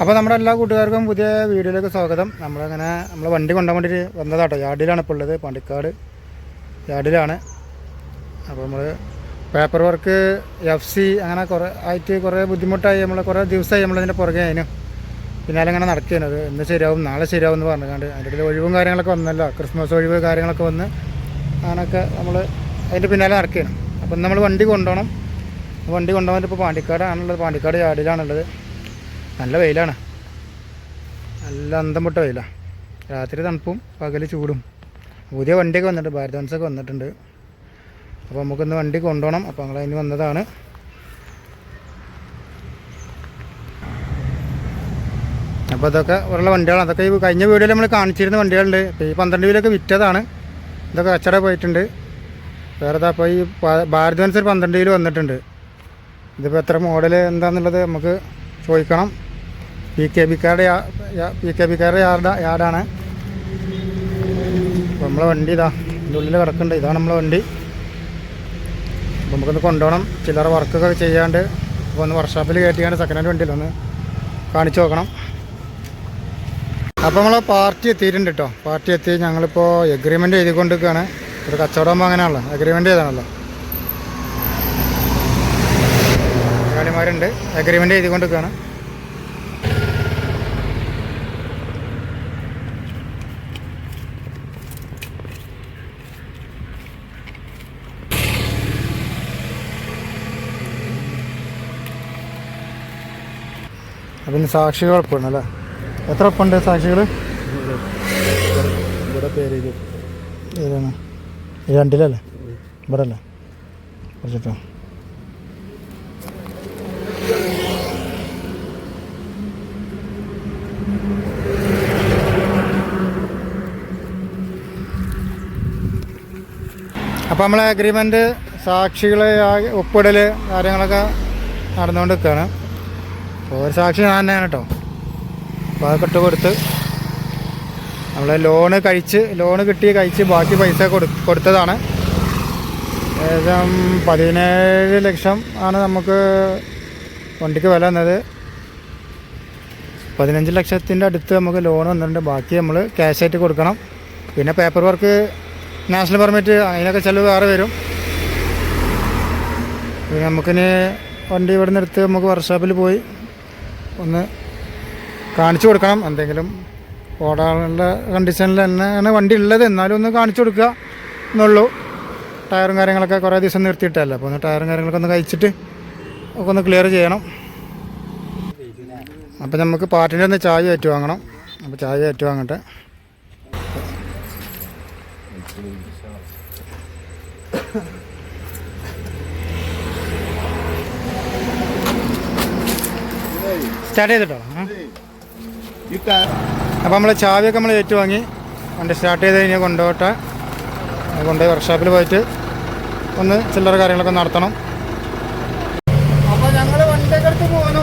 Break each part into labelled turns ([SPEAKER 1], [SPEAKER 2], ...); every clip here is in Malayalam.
[SPEAKER 1] അപ്പോൾ നമ്മുടെ എല്ലാ കൂട്ടുകാർക്കും പുതിയ വീഡിയോയിലേക്ക് സ്വാഗതം. നമ്മളങ്ങനെ നമ്മൾ വണ്ടി കൊണ്ടുപോകാൻ വന്നതാട്ടോ. യാർഡിലാണ് ഇപ്പോൾ ഉള്ളത്. പണിക്കാട് യാർഡിലാണ്. അപ്പോൾ നമ്മൾ പേപ്പർ വർക്ക് എഫ് സി അങ്ങനെ കുറേ ആയിട്ട് കുറേ ബുദ്ധിമുട്ടായി. നമ്മൾ കുറേ ദിവസമായി നമ്മളതിന്റെ പുറകെ അതിന് പിന്നാലെ അങ്ങനെ നടക്കുന്നത് ഇന്ന് ശരിയാവും നാളെ ശരിയാവും എന്ന് പറഞ്ഞുകൊണ്ട്. അതിന്റെ ഇടയിൽ ഒഴിവും കാര്യങ്ങളൊക്കെ വന്നല്ലോ. ക്രിസ്മസ് ഒഴിവ് കാര്യങ്ങളൊക്കെ വന്ന് അങ്ങനെയൊക്കെ നമ്മൾ അതിന്റെ പിന്നാലെ നടക്കുകയാണ് അപ്പം നമ്മൾ വണ്ടി കൊണ്ടുപോകണം. വണ്ടി കൊണ്ടുപോകാൻ ഇപ്പോൾ പാണ്ടിക്കാടാണുള്ളത്. പാണ്ടിക്കാട് യാർഡിലാണുള്ളത്. നല്ല വെയിലാണ്. നല്ല അന്തം പൊട്ട വെയിലാണ് രാത്രി തണുപ്പും പകൽ ചൂടും. പുതിയ വണ്ടിയൊക്കെ വന്നിട്ടുണ്ട് ഭാരത് വൺസൊക്കെ വന്നിട്ടുണ്ട്. അപ്പോൾ നമുക്കിന്ന് വണ്ടി കൊണ്ടുപോകണം. അപ്പോൾ ഞങ്ങൾ അതിന് വന്നതാണ്. അപ്പോൾ അതൊക്കെ ഉള്ള വണ്ടികളാണ്. അതൊക്കെ ഈ കഴിഞ്ഞ വീഡിയോയിൽ നമ്മൾ കാണിച്ചിരുന്ന വണ്ടികളുണ്ട്. ഈ പന്ത്രണ്ട് വീലൊക്കെ വിറ്റതാണ്. ഇതൊക്കെ കച്ചട പോയിട്ടുണ്ട്. വേറെ ഇതാ ഇപ്പോൾ ഈ ഭാരത് വൻസ് ഒരു പന്ത്രണ്ട് വീൽ വന്നിട്ടുണ്ട്. ഇതിപ്പോൾ എത്ര മോഡൽ എന്താണെന്നുള്ളത് നമുക്ക് ചോദിക്കണം. പി കെ ബിക്കാരുടെ പി കെ ബിക്കാരുടെ യാർഡ് യാർഡാണ്. അപ്പോൾ നമ്മളെ വണ്ടി ഇതാ ഇതിന്റെ ഉള്ളിൽ കിടക്കുന്നുണ്ട്. ഇതാണ് നമ്മളെ വണ്ടി. അപ്പോൾ നമുക്കൊന്ന് കൊണ്ടുപോകണം. ചില്ലറ വർക്കൊക്കെ ചെയ്യാണ്ട് അപ്പോൾ ഒന്ന് വർക്ക്ഷോപ്പിൽ കയറ്റിയാണ് സെക്കൻഡ് ഹാൻഡ് വണ്ടിയിൽ ഒന്ന് കാണിച്ചു നോക്കണം. അപ്പോൾ നമ്മൾ പാർട്ടി എത്തിയിട്ടുണ്ട് കേട്ടോ പാർട്ടി എത്തി ഞങ്ങളിപ്പോൾ എഗ്രിമെന്റ് എഴുതിക്കൊണ്ടിരിക്കുകയാണ്. ഒരു കച്ചവടമാകുമ്പോൾ അങ്ങനെയാണല്ലോ. എഗ്രിമെന്റ് ചെയ്താണല്ലോ കളിമാരുണ്ട് എഗ്രിമെന്റ് എഴുതിക്കൊണ്ടിരിക്കുകയാണ്. അപ്പം സാക്ഷി സാക്ഷികൾ ഉറപ്പാണ് അല്ലേ? എത്ര ഉറപ്പുണ്ട് സാക്ഷികൾ ഏതാണ്? രണ്ടിലല്ലേ? ഇവിടെ അല്ലേ കുറച്ചിട്ടോ. അപ്പോൾ നമ്മളെ അഗ്രിമെന്റ് സാക്ഷികളെ ഒപ്പിടൽ കാര്യങ്ങളൊക്കെ നടന്നുകൊണ്ട് നിൽക്കുകയാണ് ഒരു സാക്ഷി ഞാൻ തന്നെയാണ് കേട്ടോ. അപ്പോൾ അതൊക്കെ കൊടുത്ത് നമ്മൾ ലോണ് കഴിച്ച് ലോണ് കിട്ടി കഴിച്ച് ബാക്കി പൈസ കൊടു കൊടുത്തതാണ്. ഏകദേശം പതിനേഴ് ലക്ഷം ആണ് നമുക്ക് വണ്ടിക്ക് വില വന്നത്. പതിനഞ്ച് ലക്ഷത്തിന്റെ അടുത്ത് നമുക്ക് ലോൺ വന്നിട്ടുണ്ട്. ബാക്കി നമ്മൾ ക്യാഷ് ആയിട്ട് കൊടുക്കണം. പിന്നെ പേപ്പർ വർക്ക് നാഷണൽ പെർമിറ്റ് അതിനൊക്കെ ചിലവ് വേറെ വരും. പിന്നെ നമുക്കിനി വണ്ടി ഇവിടെ നിന്ന് എടുത്ത് നമുക്ക് വർക്ക്ഷോപ്പിൽ പോയി. ഒന്ന് കാണിച്ചു കൊടുക്കണം. എന്തെങ്കിലും ഓടാനുള്ള കണ്ടീഷനിൽ തന്നെയാണ് വണ്ടി ഉള്ളത്. എന്നാലും ഒന്ന് കാണിച്ചു കൊടുക്കുക എന്നുള്ളൂ. ടയറും കാര്യങ്ങളൊക്കെ കുറേ ദിവസം നിർത്തിയിട്ടല്ല? അപ്പോൾ ഒന്ന് ടയറും കാര്യങ്ങളൊക്കെ ഒന്ന് കഴിച്ചിട്ട് ഒക്കെ ഒന്ന് ക്ലിയർ ചെയ്യണം. അപ്പോൾ നമുക്ക് പാർട്ടിന്റെ ഒന്ന് ചായ ഏറ്റു വാങ്ങണം അപ്പോൾ ചായ ഏറ്റു വാങ്ങട്ടെ സ്റ്റാർട്ട് ചെയ്തിട്ടോ? അപ്പോൾ നമ്മൾ ചാവിയൊക്കെ നമ്മൾ ഏറ്റുവാങ്ങി. വണ്ടി സ്റ്റാർട്ട് ചെയ്ത് കഴിഞ്ഞാൽ കൊണ്ടുപോട്ടെ കൊണ്ടുപോയി വർക്ക്ഷോപ്പിൽ പോയിട്ട് ഒന്ന് ചില്ലറ കാര്യങ്ങളൊക്കെ നടത്തണം. അപ്പോൾ ഞങ്ങൾ വണ്ടിയൊക്കെ എടുത്ത് പോകുന്നു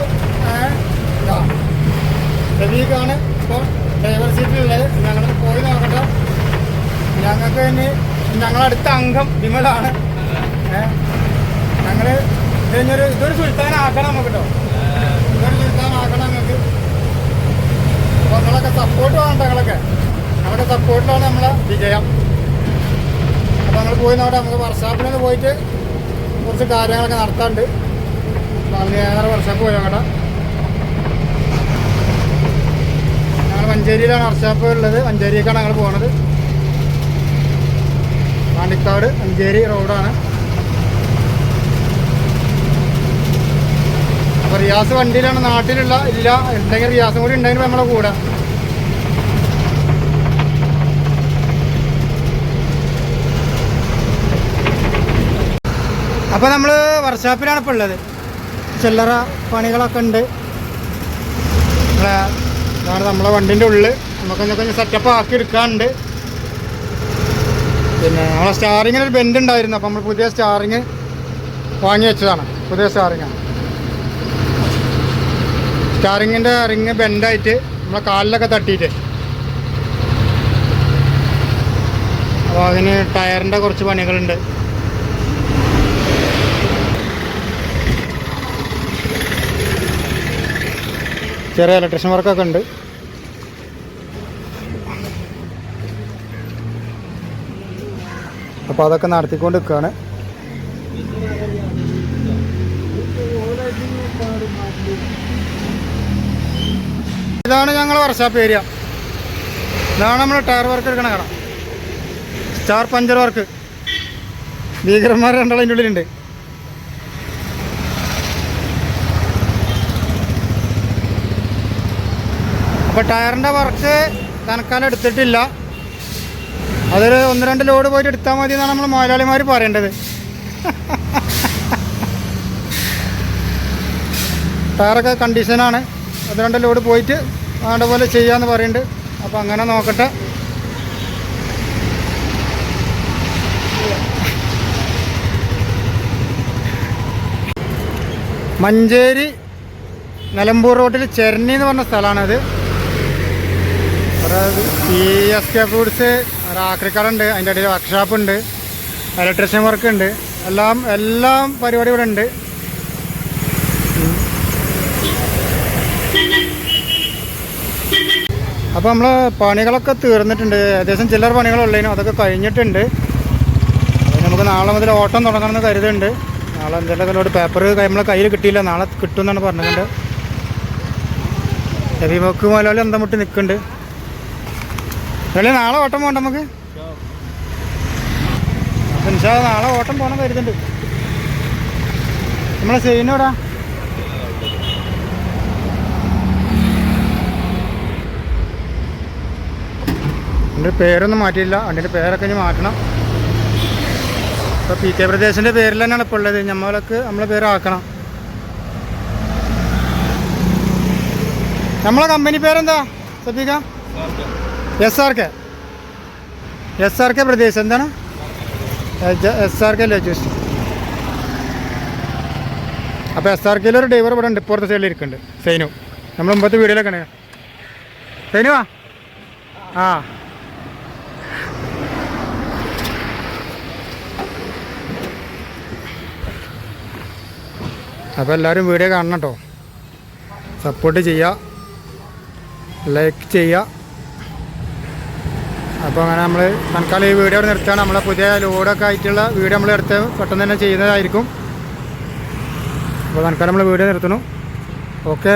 [SPEAKER 1] രവീക്കാണ് ഇപ്പോൾ ഡ്രൈവർ സീറ്റിലുള്ളത് ഞങ്ങൾ പോയി നോക്കട്ടെ. ഞങ്ങൾക്ക് ഇനി ഞങ്ങളടുത്ത അംഗം വിമലാണ്. ഞങ്ങൾ ഇതൊരു സുൽത്താനാക്കണം നമുക്ക് കേട്ടോ ഇതൊരു സുൽത്താനാക്കണം ഞങ്ങൾക്ക് അപ്പോൾ നിങ്ങളൊക്കെ സപ്പോർട്ട് വേണം നിങ്ങളൊക്കെ. നമ്മുടെ സപ്പോർട്ടിലാണ് നമ്മളെ വിജയം. അപ്പോൾ നമ്മൾ പോയി നോട്ടെ നമുക്ക് വർക്ക്ഷോപ്പിലൊന്ന് പോയിട്ട് കുറച്ച് കാര്യങ്ങളൊക്കെ നടത്താണ്ട് അപ്പോൾ ഞങ്ങൾ വർക്ക്ഷോപ്പ് പോയി നോക്കട്ടെ. ഞങ്ങൾ മഞ്ചേരിയിലാണ് വർഷാപ്പ് ഉള്ളത്. മഞ്ചേരിക്കാണ് ഞങ്ങൾ പോണത്. പാണ്ടിക്കാട് മഞ്ചേരി റോഡാണ് റിയാസ് വണ്ടിയിലാണ്. നാട്ടിലുള്ള ഇല്ല ഉണ്ടെങ്കിൽ റിയാസും കൂടി ഉണ്ടെങ്കിൽ നമ്മളെ കൂടെ. അപ്പോൾ നമ്മൾ വർക്ക്ഷോപ്പിലാണ് ഇപ്പോൾ ഉള്ളത്. ചില്ലറ പണികളൊക്കെ ഉണ്ട്. നമ്മളെ ഇതാണ് നമ്മളെ വണ്ടിന്റെ ഉള്ളിൽ നമുക്കൊന്നൊക്കെ സെറ്റപ്പ് ആക്കി എടുക്കാനുണ്ട്. പിന്നെ നമ്മളെ സ്റ്റാറിങ്ങിനൊരു ബെൻഡ് ഉണ്ടായിരുന്നു. അപ്പൊ നമ്മൾ പുതിയ സ്റ്റാറിങ് വാങ്ങി വെച്ചതാണ്. പുതിയ സ്റ്റാറിങ്ങാണ് സ്റ്റാറിങ്ങിന്റെ റിങ് ബെൻഡായിട്ട് നമ്മളെ കാലിലൊക്കെ തട്ടിയിട്ട്. അപ്പോൾ അതിന് ടയറിന്റെ കുറച്ച് പണികളുണ്ട്. ചെറിയ ഇലക്ട്രീഷ്യൻ വർക്കൊക്കെ ഉണ്ട്. അപ്പോൾ അതൊക്കെ നടത്തിക്കൊണ്ട് നിൽക്കുകയാണ് ഇതാണ് ഞങ്ങൾ വർഷാപ്പ് ഏരിയ ഇതാണ് നമ്മൾ ടയർ വർക്ക് എടുക്കണ കട. സ്റ്റാർ പഞ്ചർ വർക്ക് ഭീകരന്മാർ രണ്ടാളും അതിന്റെ ഉള്ളിലുണ്ട്. അപ്പോൾ ടയറിന്റെ വർക്ക് തനക്കാലം എടുത്തിട്ടില്ല. അതൊരു ഒന്ന് രണ്ട് ലോഡ് പോയിട്ട് എടുത്താൽ മതി എന്നാണ് നമ്മൾ മുതലാളിമാർ പറയേണ്ടത്. ടയറൊക്കെ കണ്ടീഷനാണ് രണ്ട് ലോഡ് പോയിട്ട് വേണ്ട പോലെ ചെയ്യാമെന്ന് പറയുന്നുണ്ട് അപ്പോൾ അങ്ങനെ നോക്കട്ടെ. മഞ്ചേരി നിലമ്പൂർ റോഡിൽ ചെരണി എന്ന് പറഞ്ഞ സ്ഥലമാണത് ഈ എസ് കെ ഫ്രൂട്ട്സ് ഒരു ആക്രിക്കട ഉണ്ട് അതിന്റെ ഇടയിൽ വർക്ക്ഷോപ്പ് ഉണ്ട് ഇലക്ട്രീഷ്യൻ വർക്ക് ഉണ്ട് എല്ലാം എല്ലാം പരിപാടി ഇവിടെ ഉണ്ട്. അപ്പോൾ നമ്മൾ പണികളൊക്കെ തീർന്നിട്ടുണ്ട്. ഏകദേശം ചില്ലറ പണികളുള്ളതിനും അതൊക്കെ കഴിഞ്ഞിട്ടുണ്ട്. നമുക്ക് നാളെ മുതൽ ഓട്ടം തുടങ്ങണമെന്ന് കരുതുന്നുണ്ട്. നാളെ എന്തെങ്കിലും കല്ലോട് പേപ്പർ നമ്മളെ കയ്യിൽ കിട്ടിയില്ല. നാളെ കിട്ടും എന്നാണ് പറഞ്ഞിട്ടുണ്ട് രവിമക്ക് മുതലാളി എന്താ മുട്ടി നിൽക്കുന്നുണ്ട്. അല്ലേ നാളെ ഓട്ടം പോകണ്ട നമുക്ക്. നാളെ ഓട്ടം പോകണം കരുതുന്നുണ്ട്. നമ്മളെ സെയിനോടാ എന്റെ പേരൊന്നും മാറ്റിയില്ല അതിന്റെ പേരൊക്കെ ഇനി മാറ്റണം. ഇപ്പോൾ പി കെ പ്രദേശിന്റെ പേരിൽ തന്നെയാണ് ഇപ്പോൾ ഉള്ളത്. നമ്മളൊക്കെ നമ്മളെ പേരാക്കണം നമ്മളെ കമ്പനി പേരെന്താ? സദ്യക്ക S R K S R K Pradesh. എന്താണ്? എസ് ആർ കെ ലജസ്റ്റ് അപ്പോൾ എസ് ആർ കെയിൽ ഒരു ഡ്രൈവർ ഇവിടെ ഉണ്ട്. ഇപ്പുറത്തെ സൈഡിൽ ഇരിക്കുന്നുണ്ട്. സൈനു. നമ്മൾ മുമ്പത്തെ വീഡിയോയിലൊക്കെ ഉണ്ട് സൈനുവാ ആ. അപ്പോൾ എല്ലാവരും വീഡിയോ കാണണം കേട്ടോ സപ്പോർട്ട് ചെയ്യുക ലൈക്ക് ചെയ്യുക അപ്പോൾ അങ്ങനെ നമ്മൾ തൽക്കാലം ഈ വീഡിയോ നിർത്തുകയാണ്. നമ്മളെ പുതിയ ലോഡൊക്കെ ആയിട്ടുള്ള വീഡിയോ നമ്മൾ എടുത്ത് പെട്ടെന്ന് തന്നെ ചെയ്യുന്നതായിരിക്കും. അപ്പോൾ തൽക്കാലം നമ്മൾ വീഡിയോ നിർത്തണം ഓക്കെ